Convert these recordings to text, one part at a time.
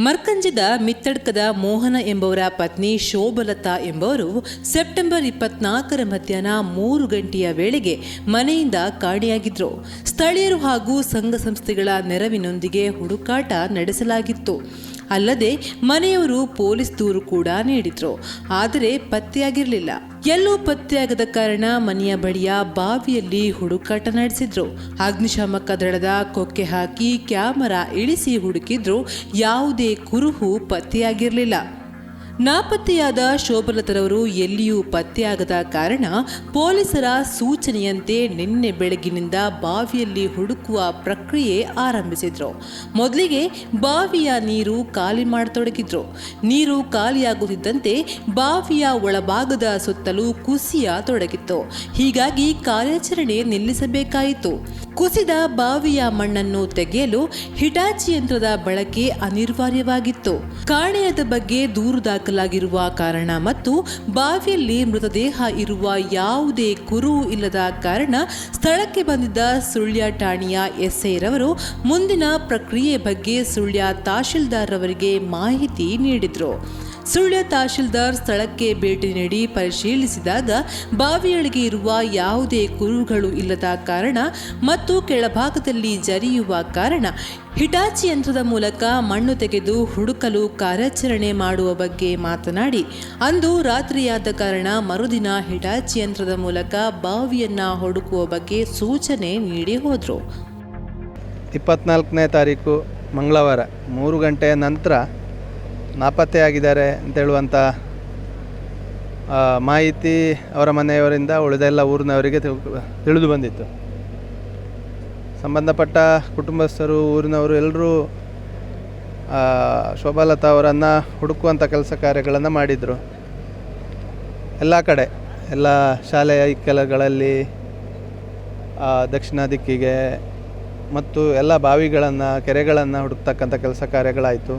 ಮರ್ಕಂಜದ ಮಿತ್ತಡ್ಕದ ಮೋಹನ ಎಂಬವರ ಪತ್ನಿ ಶೋಭಲತಾ ಎಂಬವರು ಸೆಪ್ಟೆಂಬರ್ ಇಪ್ಪತ್ನಾಲ್ಕರ ಮಧ್ಯಾಹ್ನ ಮೂರು ಗಂಟೆಯ ವೇಳೆಗೆ ಮನೆಯಿಂದ ಕಾಣೆಯಾಗಿದ್ದರು ಸ್ಥಳೀಯರು ಹಾಗೂ ಸಂಘ ಸಂಸ್ಥೆಗಳ ನೆರವಿನೊಂದಿಗೆ ಹುಡುಕಾಟ ನಡೆಸಲಾಗಿತ್ತು. ಅಲ್ಲದೆ ಮನೆಯವರು ಪೊಲೀಸ್ ದೂರು ಕೂಡ ನೀಡಿದ್ರು. ಆದರೆ ಪತ್ತೆಯಾಗಿರಲಿಲ್ಲ. ಎಲ್ಲೂ ಪತ್ತೆಯಾಗದ ಕಾರಣ ಮನೆಯ ಬಳಿಯ ಬಾವಿಯಲ್ಲಿ ಹುಡುಕಾಟ ನಡೆಸಿದ್ರು. ಅಗ್ನಿಶಾಮಕ ದಳದ ಕೊಕ್ಕೆ ಹಾಕಿ ಕ್ಯಾಮರಾ ಇಳಿಸಿ ಹುಡುಕಿದ್ರು. ಯಾವುದೇ ಕುರುಹು ಪತ್ತೆಯಾಗಿರಲಿಲ್ಲ. ನಾಪತ್ತೆಯಾದ ಶೋಭಲತರವರು ಎಲ್ಲಿಯೂ ಪತ್ತೆಯಾಗದ ಕಾರಣ ಪೊಲೀಸರ ಸೂಚನೆಯಂತೆ ನಿನ್ನೆ ಬೆಳಗಿನಿಂದ ಬಾವಿಯಲ್ಲಿ ಹುಡುಕುವ ಪ್ರಕ್ರಿಯೆ ಆರಂಭಿಸಿದ್ರು. ಮೊದಲಿಗೆ ಬಾವಿಯ ನೀರು ಖಾಲಿ ಮಾಡತೊಡಗಿದ್ರು. ನೀರು ಖಾಲಿಯಾಗುತ್ತಿದ್ದಂತೆ ಬಾವಿಯ ಒಳಭಾಗದ ಸುತ್ತಲೂ ಕುಸಿಯ ತೊಡಗಿತ್ತು. ಹೀಗಾಗಿ ಕಾರ್ಯಾಚರಣೆ ನಿಲ್ಲಿಸಬೇಕಾಯಿತು. ಕುಸಿದ ಬಾವಿಯ ಮಣ್ಣನ್ನು ತೆಗೆಯಲು ಹಿಟಾಚಿ ಯಂತ್ರದ ಬಳಕೆ ಅನಿವಾರ್ಯವಾಗಿತ್ತು. ಕಾಣೆಯದ ಬಗ್ಗೆ ದೂರು ದಾಖಲಾಗಿರುವ ಕಾರಣ ಮತ್ತು ಬಾವಿಯಲ್ಲಿ ಮೃತದೇಹ ಇರುವ ಯಾವುದೇ ಕುರು ಇಲ್ಲದ ಕಾರಣ ಸ್ಥಳಕ್ಕೆ ಬಂದಿದ್ದ ಸುಳ್ಯ ಠಾಣೆಯ ಎಸ್ಐರವರು ಮುಂದಿನ ಪ್ರಕ್ರಿಯೆ ಬಗ್ಗೆ ಸುಳ್ಯ ತಹಶೀಲ್ದಾರ್ ಅವರಿಗೆ ಮಾಹಿತಿ ನೀಡಿದರು. ಸುಳ್ಯ ತಹಶೀಲ್ದಾರ್ ಸ್ಥಳಕ್ಕೆ ಭೇಟಿ ನೀಡಿ ಪರಿಶೀಲಿಸಿದಾಗ ಬಾವಿಯೊಳಗೆ ಇರುವ ಯಾವುದೇ ಕುರುಗಳು ಇಲ್ಲದ ಕಾರಣ ಮತ್ತು ಕೆಳಭಾಗದಲ್ಲಿ ಜರಿಯುವ ಕಾರಣ ಹಿಟಾಚಿ ಯಂತ್ರದ ಮೂಲಕ ಮಣ್ಣು ತೆಗೆದು ಹುಡುಕಲು ಕಾರ್ಯಾಚರಣೆ ಮಾಡುವ ಬಗ್ಗೆ ಮಾತನಾಡಿ, ಅಂದು ರಾತ್ರಿಯಾದ ಕಾರಣ ಮರುದಿನ ಹಿಟಾಚಿ ಯಂತ್ರದ ಮೂಲಕ ಬಾವಿಯನ್ನು ಹುಡುಕುವ ಬಗ್ಗೆ ಸೂಚನೆ ನೀಡಿ ಹೋದರು. ಇಪ್ಪತ್ನಾಲ್ಕನೇ ತಾರೀಕು ಮಂಗಳವಾರ, ಮೂರು ಗಂಟೆಯ ನಂತರ ನಾಪತ್ತೆಯಾಗಿದ್ದಾರೆ ಅಂತೇಳುವಂಥ ಮಾಹಿತಿ ಅವರ ಮನೆಯವರಿಂದ ಉಳಿದೆಲ್ಲ ಊರಿನವರಿಗೆ ತಿಳಿದು ಬಂದಿತ್ತು. ಸಂಬಂಧಪಟ್ಟ ಕುಟುಂಬಸ್ಥರು, ಊರಿನವರು ಎಲ್ಲರೂ ಶೋಭಾಲತಾ ಅವರನ್ನು ಹುಡುಕುವಂಥ ಕೆಲಸ ಕಾರ್ಯಗಳನ್ನು ಮಾಡಿದರು. ಎಲ್ಲ ಕಡೆ, ಎಲ್ಲ ಶಾಲೆಯ ಇಕ್ಕೆಲಗಳಲ್ಲಿ ದಕ್ಷಿಣ ದಿಕ್ಕಿಗೆ, ಮತ್ತು ಎಲ್ಲ ಬಾವಿಗಳನ್ನು, ಕೆರೆಗಳನ್ನು ಹುಡುಕ್ತಕ್ಕಂಥ ಕೆಲಸ ಕಾರ್ಯಗಳಾಯಿತು.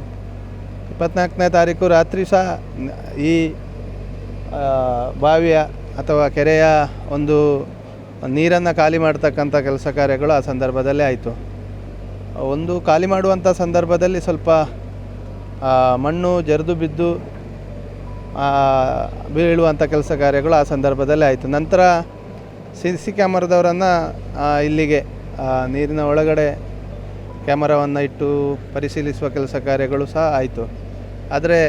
ಇಪ್ಪತ್ನಾಲ್ಕನೇ ತಾರೀಕು ರಾತ್ರಿ ಸಹ ಈ ಬಾವಿಯ ಅಥವಾ ಕೆರೆಯ ಒಂದು ನೀರನ್ನು ಖಾಲಿ ಮಾಡ್ತಕ್ಕಂಥ ಕೆಲಸ ಕಾರ್ಯಗಳು ಆ ಸಂದರ್ಭದಲ್ಲೇ ಆಯಿತು. ಒಂದು ಖಾಲಿ ಮಾಡುವಂಥ ಸಂದರ್ಭದಲ್ಲಿ ಸ್ವಲ್ಪ ಮಣ್ಣು ಜರಿದು ಬಿದ್ದು ಬೀಳುವಂಥ ಕೆಲಸ ಕಾರ್ಯಗಳು ಆ ಸಂದರ್ಭದಲ್ಲೇ ಆಯಿತು. ನಂತರ ಸಿ ಸಿ ಕ್ಯಾಮರಾದವರನ್ನು ಇಲ್ಲಿಗೆ ನೀರಿನ ಒಳಗಡೆ ಕ್ಯಾಮರಾವನ್ನು ಇಟ್ಟು ಪರಿಶೀಲಿಸುವ ಕೆಲಸ ಕಾರ್ಯಗಳು ಸಹ ಆಯಿತು. ಆದರೆ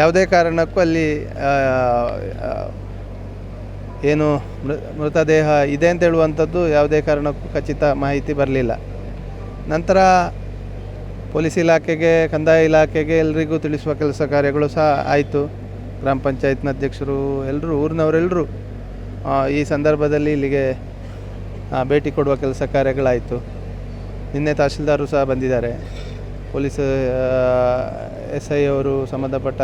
ಯಾವುದೇ ಕಾರಣಕ್ಕೂ ಅಲ್ಲಿ ಏನು ಮೃತದೇಹ ಇದೆ ಅಂತ ಹೇಳುವಂಥದ್ದು ಯಾವುದೇ ಕಾರಣಕ್ಕೂ ಖಚಿತ ಮಾಹಿತಿ ಬರಲಿಲ್ಲ. ನಂತರ ಪೊಲೀಸ್ ಇಲಾಖೆಗೆ, ಕಂದಾಯ ಇಲಾಖೆಗೆ ಎಲ್ರಿಗೂ ತಿಳಿಸುವ ಕೆಲಸ ಕಾರ್ಯಗಳು ಸಹ ಆಯಿತು. ಗ್ರಾಮ ಪಂಚಾಯತ್ನ ಅಧ್ಯಕ್ಷರು ಎಲ್ಲರೂ ಊರಿನವರೆಲ್ಲರೂ ಈ ಸಂದರ್ಭದಲ್ಲಿ ಇಲ್ಲಿಗೆ ಭೇಟಿ ಕೊಡುವ ಕೆಲಸ ಕಾರ್ಯಗಳಾಯಿತು. ನಿನ್ನೆ ತಹಶೀಲ್ದಾರರು ಸಹ ಬಂದಿದ್ದಾರೆ. ಪೊಲೀಸ್ ಎಸ್ ಐ ಅವರು, ಸಂಬಂಧಪಟ್ಟ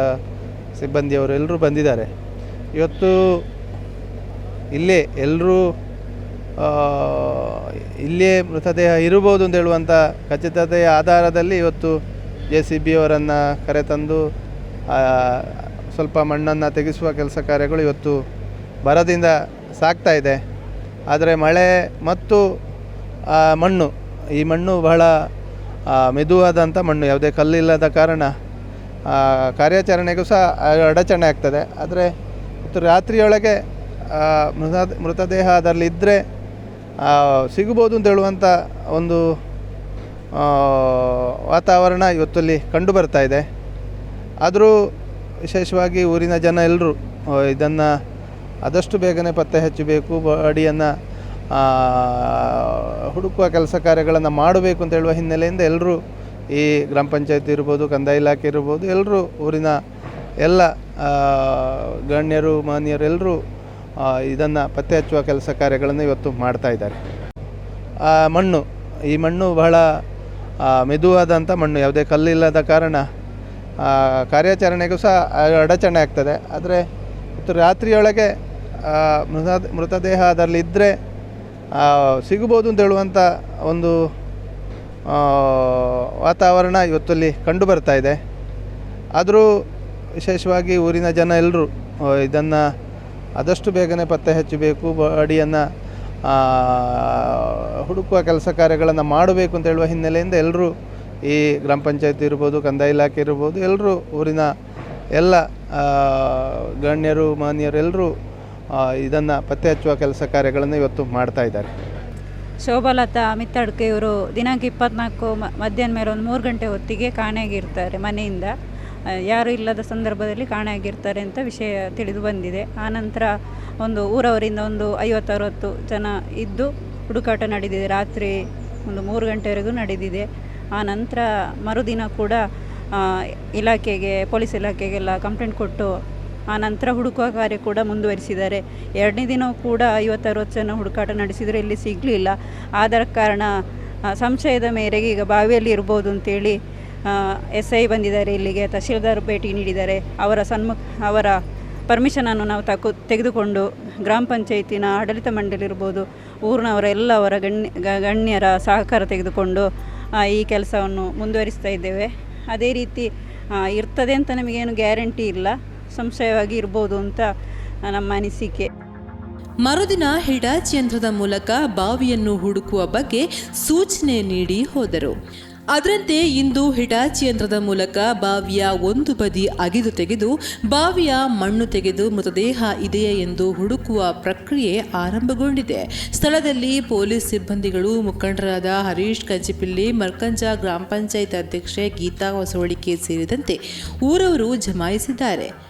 ಸಿಬ್ಬಂದಿಯವರು ಎಲ್ಲರೂ ಬಂದಿದ್ದಾರೆ. ಇವತ್ತು ಇಲ್ಲೇ ಎಲ್ಲರೂ ಇಲ್ಲೇ ಮೃತದೇಹ ಇರಬಹುದು ಅಂತ ಹೇಳುವಂಥ ಖಚಿತತೆಯ ಆಧಾರದಲ್ಲಿ ಇವತ್ತು ಜೆ ಸಿ ಬಿ ಅವರನ್ನು ಕರೆತಂದು ಸ್ವಲ್ಪ ಮಣ್ಣನ್ನು ತೆಗೆಸುವ ಕೆಲಸ ಕಾರ್ಯಗಳು ಇವತ್ತು ಬರದಿಂದ ಸಾಗ್ತಾ ಇದೆ. ಆದರೆ ಮಳೆ ಮತ್ತು ಮಣ್ಣು, ಈ ಮಣ್ಣು ಬಹಳ ಮೆದುವಾದಂಥ ಮಣ್ಣು, ಯಾವುದೇ ಕಲ್ಲಿಲ್ಲದ ಕಾರಣ ಕಾರ್ಯಾಚರಣೆಗೂ ಸಹ ಅಡಚಣೆ ಆಗ್ತದೆ. ಆದರೆ ರಾತ್ರಿಯೊಳಗೆ ಮೃತ ಮೃತದೇಹ ಅದರಲ್ಲಿದ್ದರೆ ಸಿಗಬಹುದು ಅಂತ ಹೇಳುವಂಥ ಒಂದು ವಾತಾವರಣ ಇವತ್ತಲ್ಲಿ ಕಂಡು ಬರ್ತಾ ಇದೆ. ಆದರೂ ವಿಶೇಷವಾಗಿ ಊರಿನ ಜನ ಎಲ್ಲರೂ ಇದನ್ನು ಆದಷ್ಟು ಬೇಗನೆ ಪತ್ತೆ ಹಚ್ಚಬೇಕು ಬಾಡಿಯನ್ನು ಹುಡುಕುವ ಕೆಲಸ ಕಾರ್ಯಗಳನ್ನು ಮಾಡಬೇಕು ಅಂತ ಹೇಳುವ ಹಿನ್ನೆಲೆಯಿಂದ ಎಲ್ಲರೂ ಈ ಗ್ರಾಮ ಪಂಚಾಯತ್ ಇರ್ಬೋದು, ಕಂದಾಯ ಇಲಾಖೆ ಇರ್ಬೋದು, ಎಲ್ಲರೂ ಊರಿನ ಎಲ್ಲ ಗಣ್ಯರು, ಮಾನ್ಯರು ಎಲ್ಲರೂ ಇದನ್ನು ಪತ್ತೆ ಹಚ್ಚುವ ಕೆಲಸ ಕಾರ್ಯಗಳನ್ನು ಇವತ್ತು ಮಾಡ್ತಾ ಇದ್ದಾರೆ. ಮಣ್ಣು, ಈ ಮಣ್ಣು ಬಹಳ ಮೆದುವಾದಂಥ ಮಣ್ಣು, ಯಾವುದೇ ಕಲ್ಲಿಲ್ಲದ ಕಾರಣ ಕಾರ್ಯಾಚರಣೆಗೂ ಸಹ ಅಡಚಣೆ ಆಗ್ತದೆ. ಆದರೆ, ಇವತ್ತು ರಾತ್ರಿಯೊಳಗೆ ಮೃತ ಮೃತದೇಹ ಅದರಲ್ಲಿದ್ದರೆ ಸಿಗ್ಬೋದು ಅಂತ ಹೇಳುವಂಥ ಒಂದು ವಾತಾವರಣ ಇವತ್ತಲ್ಲಿ ಕಂಡು ಬರ್ತಾ ಇದೆ. ಆದರೂ ವಿಶೇಷವಾಗಿ ಊರಿನ ಜನ ಎಲ್ಲರೂ ಇದನ್ನು ಆದಷ್ಟು ಬೇಗನೆ ಪತ್ತೆ ಹಚ್ಚಬೇಕು, ಅಡಿಯನ್ನು ಹುಡುಕುವ ಕೆಲಸ ಕಾರ್ಯಗಳನ್ನು ಮಾಡಬೇಕು ಅಂತ ಹೇಳುವ ಹಿನ್ನೆಲೆಯಿಂದ ಎಲ್ಲರೂ ಈ ಗ್ರಾಮ ಪಂಚಾಯತಿ ಇರ್ಬೋದು, ಕಂದಾಯ ಇಲಾಖೆ ಇರ್ಬೋದು ಎಲ್ಲರೂ ಊರಿನ ಎಲ್ಲ ಗಣ್ಯರು, ಮಾನ್ಯರು ಎಲ್ಲರೂ ಇದನ್ನು ಪತ್ತೆ ಹಚ್ಚುವ ಕೆಲಸ ಕಾರ್ಯಗಳನ್ನು ಇವತ್ತು ಮಾಡ್ತಾ ಇದ್ದಾರೆ. ಶೋಭಲತಾ ಮಿತ್ತಡ್ಕೆ ಇವರು ದಿನಾಂಕ ಇಪ್ಪತ್ನಾಲ್ಕು ಮಧ್ಯಾಹ್ನ ಮೇಲೆ ಒಂದು ಮೂರು ಗಂಟೆ ಹೊತ್ತಿಗೆ ಕಾಣೆಯಾಗಿರ್ತಾರೆ ಮನೆಯಿಂದ. ಯಾರು ಇಲ್ಲದ ಸಂದರ್ಭದಲ್ಲಿ ಕಾಣೆಯಾಗಿರ್ತಾರೆ ಅಂತ ವಿಷಯ ತಿಳಿದು ಬಂದಿದೆ. ಆನಂತರ ಒಂದು ಊರವರಿಂದ ಒಂದು ಐವತ್ತು ಅರವತ್ತು ಜನ ಇದ್ದು ಹುಡುಕಾಟ ನಡೆದಿದೆ. ರಾತ್ರಿ ಒಂದು ಮೂರು ಗಂಟೆವರೆಗೂ ನಡೆದಿದೆ. ಆ ನಂತರ ಮರುದಿನ ಕೂಡ ಇಲಾಖೆಗೆ, ಪೊಲೀಸ್ ಇಲಾಖೆಗೆಲ್ಲ ಕಂಪ್ಲೇಂಟ್ ಕೊಟ್ಟು ಆ ನಂತರ ಹುಡುಕುವ ಕಾರ್ಯ ಕೂಡ ಮುಂದುವರಿಸಿದ್ದಾರೆ. ಎರಡನೇ ದಿನವೂ ಕೂಡ ಐವತ್ತರವತ್ತು ಜನ ಹುಡುಕಾಟ ನಡೆಸಿದರೆ ಇಲ್ಲಿ ಸಿಗಲಿಲ್ಲ. ಆದ ಕಾರಣ ಸಂಶಯದ ಮೇರೆಗೆ ಈಗ ಬಾವಿಯಲ್ಲಿ ಇರ್ಬೋದು ಅಂತೇಳಿ ಎಸ್ ಐ ಬಂದಿದ್ದಾರೆ ಇಲ್ಲಿಗೆ, ತಹಶೀಲ್ದಾರ್ ಭೇಟಿ ನೀಡಿದ್ದಾರೆ. ಅವರ ಸನ್ಮುಖ ಅವರ ಪರ್ಮಿಷನನ್ನು ನಾವು ತಕ್ಕು, ತೆಗೆದುಕೊಂಡು ಗ್ರಾಮ ಪಂಚಾಯಿತಿನ ಆಡಳಿತ ಮಂಡಳಿ ಇರ್ಬೋದು, ಊರಿನವರ ಎಲ್ಲ ಅವರ ಗಣ್ಯ ಗಣ್ಯರ ಸಹಕಾರ ತೆಗೆದುಕೊಂಡು ಈ ಕೆಲಸವನ್ನು ಮುಂದುವರಿಸ್ತಾ ಇದ್ದೇವೆ. ಅದೇ ರೀತಿ ಇರ್ತದೆ ಅಂತ ನಮಗೇನು ಗ್ಯಾರಂಟಿ ಇಲ್ಲ. ಸಂಶಯವಾಗಿ ಇರ್ಬೋದು ಅಂತ ನಮ್ಮ ಅನಿಸಿಕೆ. ಮರುದಿನ ಹಿಡಾಚ್ ಯಂತ್ರದ ಮೂಲಕ ಬಾವಿಯನ್ನು ಹುಡುಕುವ ಬಗ್ಗೆ ಸೂಚನೆ ನೀಡಿ ಹೋದರು. ಅದರಂತೆ ಇಂದು ಹಿಟಾಚಿ ಯಂತ್ರದ ಮೂಲಕ ಬಾವಿಯ ಒಂದು ಬದಿ ಅಗಿದು ತೆಗೆದು, ಬಾವಿಯ ಮಣ್ಣು ತೆಗೆದು ಮೃತದೇಹ ಇದೆಯೇ ಎಂದು ಹುಡುಕುವ ಪ್ರಕ್ರಿಯೆ ಆರಂಭಗೊಂಡಿದೆ. ಸ್ಥಳದಲ್ಲಿ ಪೊಲೀಸ್ ಸಿಬ್ಬಂದಿಗಳು ಮುಖಂಡರಾದ ಹರೀಶ್ ಕಂಚಿಪಿಲ್ಲಿ ಮರ್ಕಂಜ ಗ್ರಾಮ ಪಂಚಾಯತ್ ಅಧ್ಯಕ್ಷೆ ಗೀತಾ ಹೊಸವಳಿಕೆ ಸೇರಿದಂತೆ ಊರವರು ಜಮಾಯಿಸಿದ್ದಾರೆ.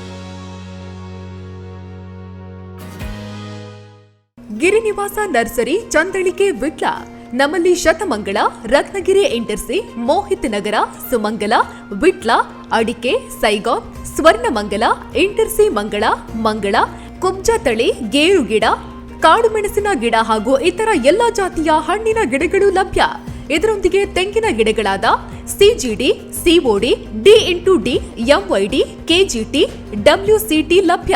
Girinivasa nursery Chandalike Vitla. ನಮ್ಮಲ್ಲಿ ಶತಮಂಗಳ, ರತ್ನಗಿರಿ ಇಂಟರ್ಸಿ, ಮೋಹಿತ್ ನಗರ, ಸುಮಂಗಲ, ವಿಟ್ಲ, ಅಡಿಕೆ, ಸೈಗಾಂ, ಸ್ವರ್ಣಮಂಗಲ ಎಂಟರ್ಸಿ ಮಂಗಳ ಮಂಗಳ ಕುಬ್ಜ ತಳಿ ಗೇರು ಗಿಡ, ಕಾಡು ಮೆಣಸಿನ ಗಿಡ ಹಾಗೂ ಇತರ ಎಲ್ಲ ಜಾತಿಯ ಹಣ್ಣಿನ ಗಿಡಗಳು ಲಭ್ಯ. ಇದರೊಂದಿಗೆ ತೆಂಗಿನ ಗಿಡಗಳಾದ CGD COD D into D MYD KGT WCT ಲಭ್ಯ.